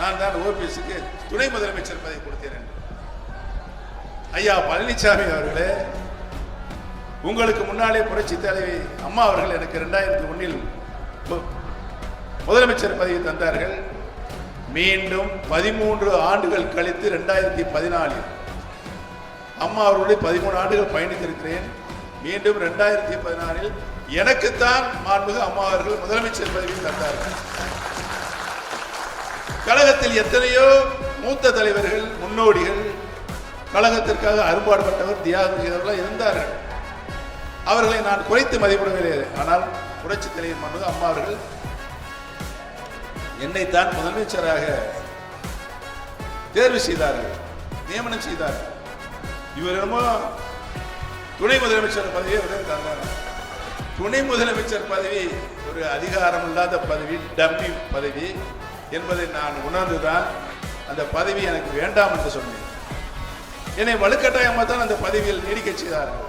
நான் தான் ஓபிஎஸ்க்கு துணை முதலமைச்சர் பதவி கொடுத்தேன் என்று. ஐயா பழனிசாமி அவர்களே உங்களுக்கு முன்னாலே புரட்சி தலைவி அம்மா அவர்கள் எனக்கு ரெண்டாயிரத்தி ஒன்னில் முதலமைச்சர் பதவி தந்தார்கள். மீண்டும் பதிமூன்று ஆண்டுகள் கழித்து ரெண்டாயிரத்தி பதினாலில் அம்மா அவர்களுடைய பதிமூணு ஆண்டுகள் பயணித்திருக்கிறேன். மீண்டும் ரெண்டாயிரத்தி பதினாலில் எனக்குத்தான் மாண்புமிகு அம்மா அவர்கள் முதலமைச்சர் பதவி தந்தார்கள். கழகத்தில் எத்தனையோ மூத்த தலைவர்கள் முன்னோடிகள் கழகத்திற்காக அரும்பாடுபட்டவர் தியாகம் செய்தவர்கள் இருந்தார்கள். அவர்களை நான் குறைத்து மதிப்பிடவில்லை. ஆனால் புரட்சி தலைவர் மன்றது அம்மா அவர்கள் என்னைத்தான் முதலமைச்சராக தேர்வு செய்தார்கள் நியமனம் செய்தார்கள். இவரிடமோ துணை முதலமைச்சர் பதவியை உடனே தந்தார் துணை முதலமைச்சர் பதவி ஒரு அதிகாரம் இல்லாத பதவி டம்மி பதவி. என்பதை நான் உணர்ந்துதான் அந்த பதவி எனக்கு வேண்டாம் என்று சொன்னேன். என்னை வலுக்கட்டாயமாக தான் அந்த பதவியில் நீடிக்க செய்தார்கள்.